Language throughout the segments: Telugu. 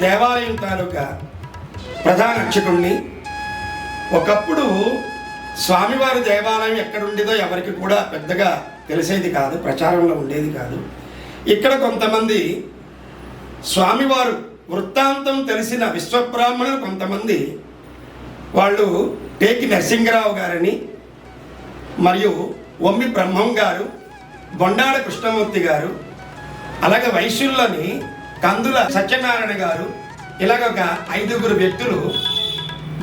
దేవాలయం తాలూకా ప్రధాన అర్చకుణ్ణి. ఒకప్పుడు స్వామివారి దేవాలయం ఎక్కడుండేదో ఎవరికి కూడా పెద్దగా తెలిసేది కాదు ప్రచారంలో ఉండేది కాదు. ఇక్కడ కొంతమంది స్వామివారు వృత్తాంతం తెలిసిన విశ్వబ్రాహ్మణులు కొంతమంది వాళ్ళు టేకి నరసింహరావు గారని మరియు ఒమ్మి బ్రహ్మం గారు బొండాడ కృష్ణమూర్తి గారు అలాగే వైశ్యుల్లోని కందుల సత్యనారాయణ గారు ఇలాగ ఒక ఐదుగురు వ్యక్తులు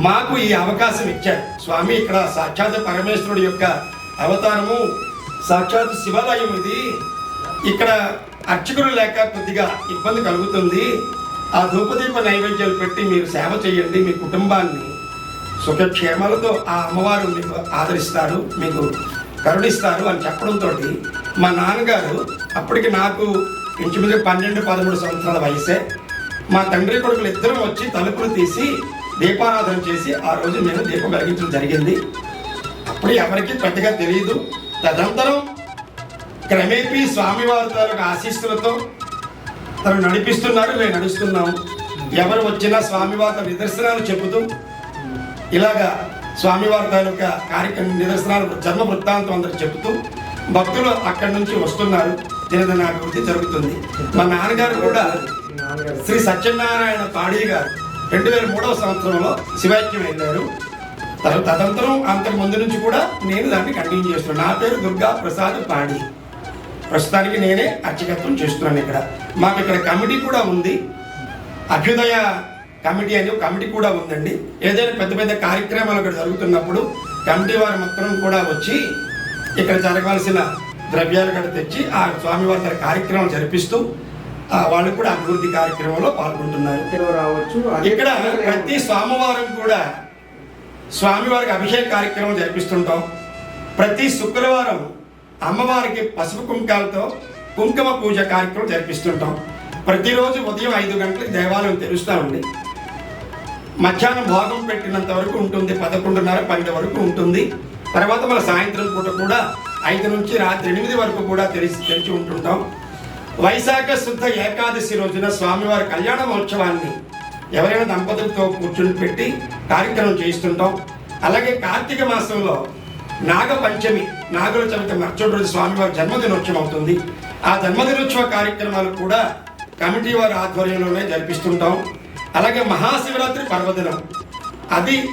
మాకు ఈ అవకాశం ఇచ్చారు. స్వామి ఇక్కడ సాక్షాత్ పరమేశ్వరుడు యొక్క అవతారము సాక్షాత్ శివాలయం ఇది. ఇక్కడ అర్చకులు లేక కొద్దిగా ఇబ్బంది కలుగుతుంది. ఆ ధూపదీప నైవేద్యాలు పెట్టి మీరు సేవ చేయండి మీ కుటుంబాన్ని సుఖక్షేమాలతో ఆ అమ్మవారు మీకు ఆదరిస్తారు మీకు కరుణిస్తారు అని చెప్పడంతో మా నాన్నగారు అప్పటికి నాకు ఇంచుమించు పన్నెండు పదమూడు సంవత్సరాల వయసే. మా తండ్రి కొడుకులు ఇద్దరం వచ్చి తలుపులు తీసి దీపారాధన చేసి ఆ రోజు మేము దీపం వెలిగించడం జరిగింది. అప్పుడు ఎవరికి పెద్దగా తెలియదు తదనంతరం క్రమేపీ స్వామివారి తాలూకు ఆశీస్సులతో తను నడిపిస్తున్నారు మేము నడుస్తున్నాం ఎవరు వచ్చినా స్వామివారి నిదర్శనాలు చెబుతూ ఇలాగా స్వామివారి తాలూకా కార్యక్రమం నిదర్శనాలు జన్మ వృత్తాంతం అందరూ చెబుతూ భక్తులు అక్కడి నుంచి వస్తున్నారు. దినదిన అభివృద్ధి జరుగుతుంది. మా నాన్నగారు కూడా శ్రీ సత్యనారాయణ పాడీ గారు రెండు వేల మూడవ సంవత్సరంలో శివాక్యం వెళ్ళారు తదంతరం అంతకు ముందు నుంచి కూడా నేను దాన్ని కంటిన్యూ చేస్తున్నాను. నా పేరు దుర్గా ప్రసాద్ పాడి. ప్రస్తుతానికి నేనే అర్చకత్వం చేస్తున్నాను ఇక్కడ. మాకు ఇక్కడ కమిటీ కూడా ఉంది. అభ్యుదయ కమిటీ అని కమిటీ కూడా ఉందండి. ఏదైనా పెద్ద పెద్ద కార్యక్రమాలు ఇక్కడ జరుగుతున్నప్పుడు కమిటీ వారు మొత్తం కూడా వచ్చి ఇక్కడ జరగాల్సిన ద్రవ్యాలు కూడా తెచ్చి ఆ స్వామివారి దగ్గర కార్యక్రమాలు జరిపిస్తూ ఆ, వాళ్ళు కూడా అభివృద్ధి కార్యక్రమంలో పాల్గొంటున్నారు. ఇక్కడ రావచ్చు ఇక్కడ ప్రతి సోమవారం కూడా స్వామివారికి అభిషేక కార్యక్రమం జరిపిస్తుంటాం. ప్రతి శుక్రవారం అమ్మవారికి పసుపు కుంకాలతో కుంకుమ పూజ కార్యక్రమం జరిపిస్తుంటాం. ప్రతిరోజు ఉదయం ఐదు గంటలకు దేవాలయం తెరుస్తూ ఉంది. మధ్యాహ్నం భోగం పెట్టినంత వరకు ఉంటుంది పదకొండున్నర పన్నెండు వరకు ఉంటుంది. తర్వాత మన సాయంత్రం పూట కూడా ఐదు నుంచి రాత్రి ఎనిమిది వరకు కూడా తెరిచి తెరిచి ఉంటుంటాం. వైశాఖ శుద్ధ ఏకాదశి రోజున స్వామివారి కళ్యాణ మహోత్సవాన్ని ఎవరైనా దంపతులతో కూర్చుని పెట్టి కార్యక్రమం చేయిస్తుంటాం. అలాగే కార్తీక మాసంలో నాగ పంచమి నాగుల చవితి మర్చడి రోజు స్వామివారి జన్మదినోత్సవం అవుతుంది. ఆ జన్మదినోత్సవ కార్యక్రమాలు కూడా కమిటీ వారి ఆధ్వర్యంలోనే జరిపిస్తుంటాం. అలాగే మహాశివరాత్రి పర్వదినం. అది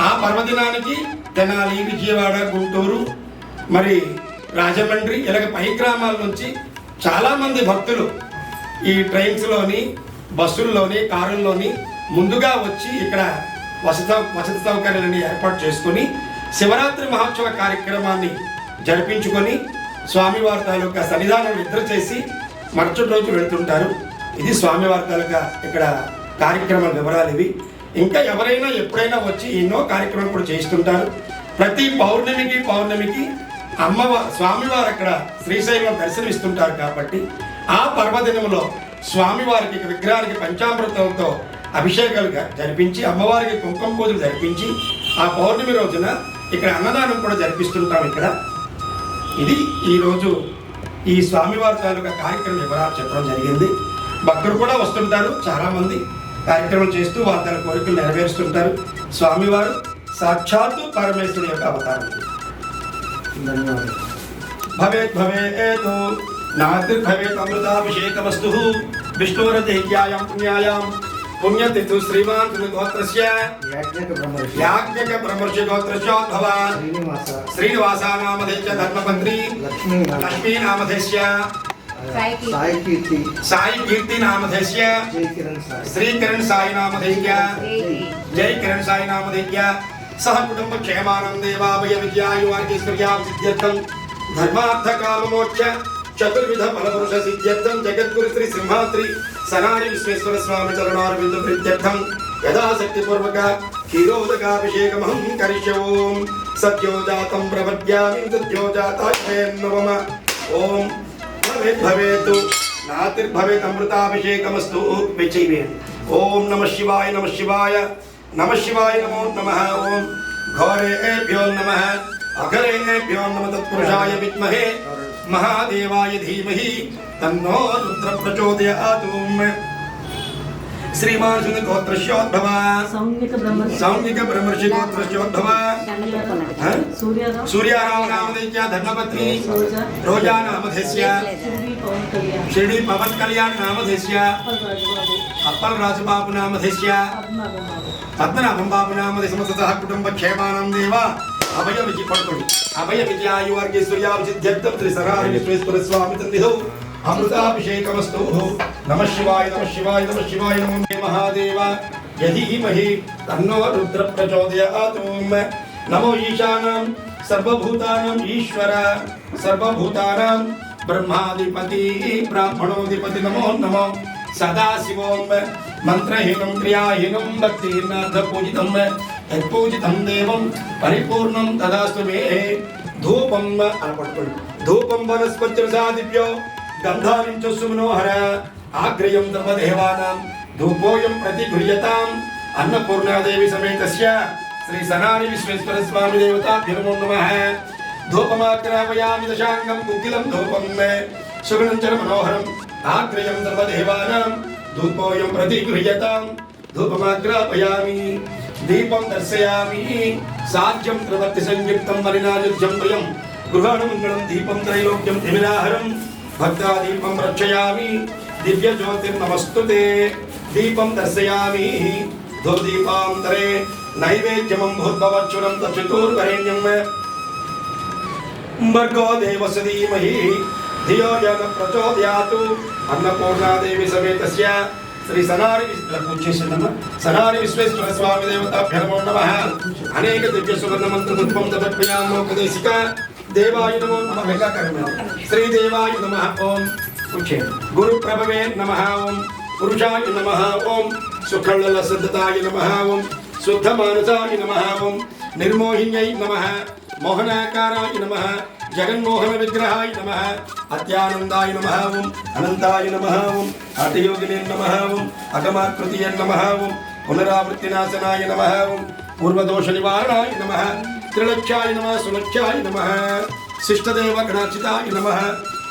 ఆ పర్వదినానికి తెనాలి విజయవాడ గుంటూరు మరి రాజమండ్రి ఇలాగ పై గ్రామాల నుంచి చాలామంది భక్తులు ఈ ట్రైన్స్లోని బస్సుల్లోని కారుల్లోని ముందుగా వచ్చి ఇక్కడ వసత వసతి సౌకర్యాలని ఏర్పాటు చేసుకొని శివరాత్రి మహోత్సవ కార్యక్రమాన్ని జరిపించుకొని స్వామివారి తాలూకా సన్నిధానం నిద్ర చేసి మరుసటి రోజు వెళ్తుంటారు. ఇది స్వామివారి తాలూకా ఇక్కడ కార్యక్రమ వివరాలు ఇవి. ఇంకా ఎవరైనా ఎప్పుడైనా వచ్చి ఎన్నో కార్యక్రమాలు కూడా చేస్తుంటారు ప్రతి పౌర్ణమికి పౌర్ణమికి అమ్మవారు స్వామివారు అక్కడ శ్రీశైలం దర్శనమిస్తుంటారు కాబట్టి ఆ పర్వదినంలో స్వామివారికి విగ్రహానికి పంచామృతంతో అభిషేకాలు జరిపించి అమ్మవారికి కుంకుమ పూజలు జరిపించి ఆ పౌర్ణమి రోజున ఇక్కడ అన్నదానం కూడా జరిపిస్తుంటాం ఇక్కడ. ఇది ఈరోజు ఈ స్వామివారి తాలూకా కార్యక్రమం వివరాలు చెప్పడం జరిగింది. భక్తులు కూడా వస్తుంటారు చాలామంది కార్యక్రమం చేస్తూ వారి తన కోరికలు నెరవేరుస్తుంటారు. స్వామివారు సాక్షాత్తు పరమేశ్వరుడు యొక్క అవతారం. भवेत् भवेत्। नातिर्भवेत् अमृताभिषेकमस्तु विष्णोरदैक्यायां पुण्यायां पुण्यतिथु श्रीमान् गोत्रस्य याज्ञकब्रह्मर्षिगोत्रस्य भवान् श्रीनिवासा। नामधेय धर्मपन्त्री लक्ष्मी नामधेयस्य साई कीर्ति नामधेय श्री किरण साई। नामधेय जय। किरण साई नामधेय सह कुटुंब क्षेमानं देवाभय विद्यायुवार्गेश्वर्यां सिद्ध्यर्थं। चतुर्विध सिद्ध्यर्थं, जगद्गुरु श्री विश्वेश्वर स्वामी चरणारविंद यदा भवेत् भवेतु नातिर्भवेत् अमृताभिषेकमस्तु। विचैवे नमः शिवाय नमः शिवाय। नम शिवाय नमो नमः, ओम। घोरेभ्यो नमः अघरेभ्यो नम, तत्पुरुषाय विद्महे। महादेवाय धीमहि, तन्नो रुद्र प्रचोदयात् శ్రీమాన్ సుంద గోత్రశ్యోద్భవ సౌమ్యక బ్రహ్మర్షి గోత్రశ్యోద్భవ? సూర్యరావు. నామధేస్య ధర్మపత్ని. రోజా కళ్యాణ్. షిరిడి పవన్ కళ్యాణ్ నామధేస్య. రాజుబాబు అప్పల్ రాజబాబు నామధేస్య. పద్మనాభబాబు పద్మనాభం. బాబు నామధే సమస్త కుటుంబ క్షేమానం దేవ. అభయ విజయ పడుతుంది. అభయ విజయాయు వర్గే సూర్యాభిసిద్ధ్యర్థం శ్రీ సరారి విశ్వేశ్వర స్వామి తన్నిధౌ अमृताभिषेकमस्तु नम शिवाय नम शिवाय नम शिवाय नमो महादेव। यदि महि तन्नो रुद्र प्रचोदयात् नमो ईशानां सर्वभूतानां ईश्वर सर्वभूतानां ब्रह्माधिपति ब्राह्मणोधिपति नमो नमः। सदा शिवोम मन्त्रहीनं क्रियाहीनं भक्तिहीनार्थपूजितं यत्पूजितं देवं परिपूर्णं तदास्तु मे। धूपं अर्पणं धूपं वनस्पतिर्सादिभ्यो। गन्धानि च सुमनोहर, आग्र्यं तव देवानां धूपोऽयं प्रतिगृह्यताम्, अन्नपूर्णादेवी समेतस्य श्री सनानि विश्वेश्वरस्वामि देवताभ्यो नमो। नमः धूपमाग्रापयामि दशाङ्गं कुक्किलं धूपं मे, सुगुणं च मनोहरम् आग्र्यं तव देवानां धूपोऽयं प्रतिगृह्यताम् धूपमाग्रापयामि दीपं दर्शयामि, साध्यं त्रिवर्ति संयुक्तं वरिनायुध्यं द्वयं गृहाणमङ्गलं दीपं त्रैलोक्यं तिमिराहरम् भक्तादीपं रक्षयामि। दिव्यज्योतिर्नमस्तुते। दीपं दर्शयामि। धूपदीपान्तरे नैवेद्यमम्भूद्भवच्छुरं तचतुर्वरेण्यं भर्गो देवस्य धीमहि धियो य प्रचोदयातु। अन्नपूर्णा देवी समेतस्य श्री सनारि सनारि विश्वेश्वर स्वामी देवता देवताभ्यो नमः। अनेक दिव्य सुवर्ण मंत्र तत्वं तदर्पयामो। लोकदेशिका। దేవాయ నమో నమః శ్రీ దేవాయ నమ ఓం పూజే గురు ప్రభవే నమ ఓం పురుషాయ నమ ఓం సుఖళ్ళ సిద్ధతాయ నమ ఓం శుద్ధ మానసాయ నమ ఓం నిర్మోహిన్యై నమ మోహనాకారాయ నమ జగన్మోహన విగ్రహాయ నమ అత్యానందాయ నమ ఓం అనంతాయ నమ ఓం హఠయోగినే నమ ఓం అగమాకృతియ నమ ఓం పునరావృత్తినాశనాయ నమ ఓం పూర్వదోష నివారణాయ నమ त्रिलक्षाय नमः सुलक्षाय नमः। शिष्टदेव कणाचिताय नमः।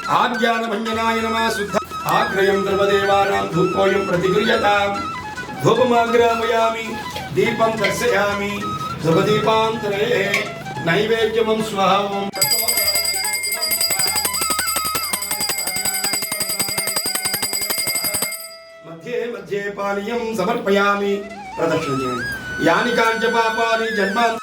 आज्ञानभञ्जनाय नमः, शुद्ध आग्रयं द्रवदेवानां धूपोऽयं प्रतिगृह्यताम्। धूपमाग्रामयामि दीपं दर्शयामि। धूपदीपान्तरे नैवेद्यमं स्वभावम् मध्ये पानीयं समर्पयामि। प्रदक्षिणे। यानि काञ्च जन्मान्त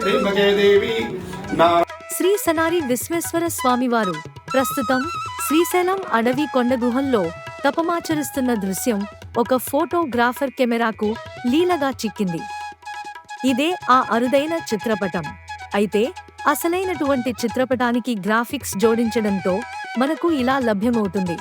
త్రయంబకే దేవి నా శ్రీ సనారి విశ్వేశ్వర స్వామివారు ప్రస్తుతం శ్రీశైలం అడవి కొండ గుహల్లో తపమాచరిస్తున్న దృశ్యం ఒక ఫోటోగ్రాఫర్ కెమెరాకు లీలగా చిక్కింది. ఇదే ఆ అరుదైన చిత్రపటం. అయితే అసలైనటువంటి చిత్రపటానికి గ్రాఫిక్స్ జోడించడంతో మనకు ఇలా లభ్యమవుతుంది.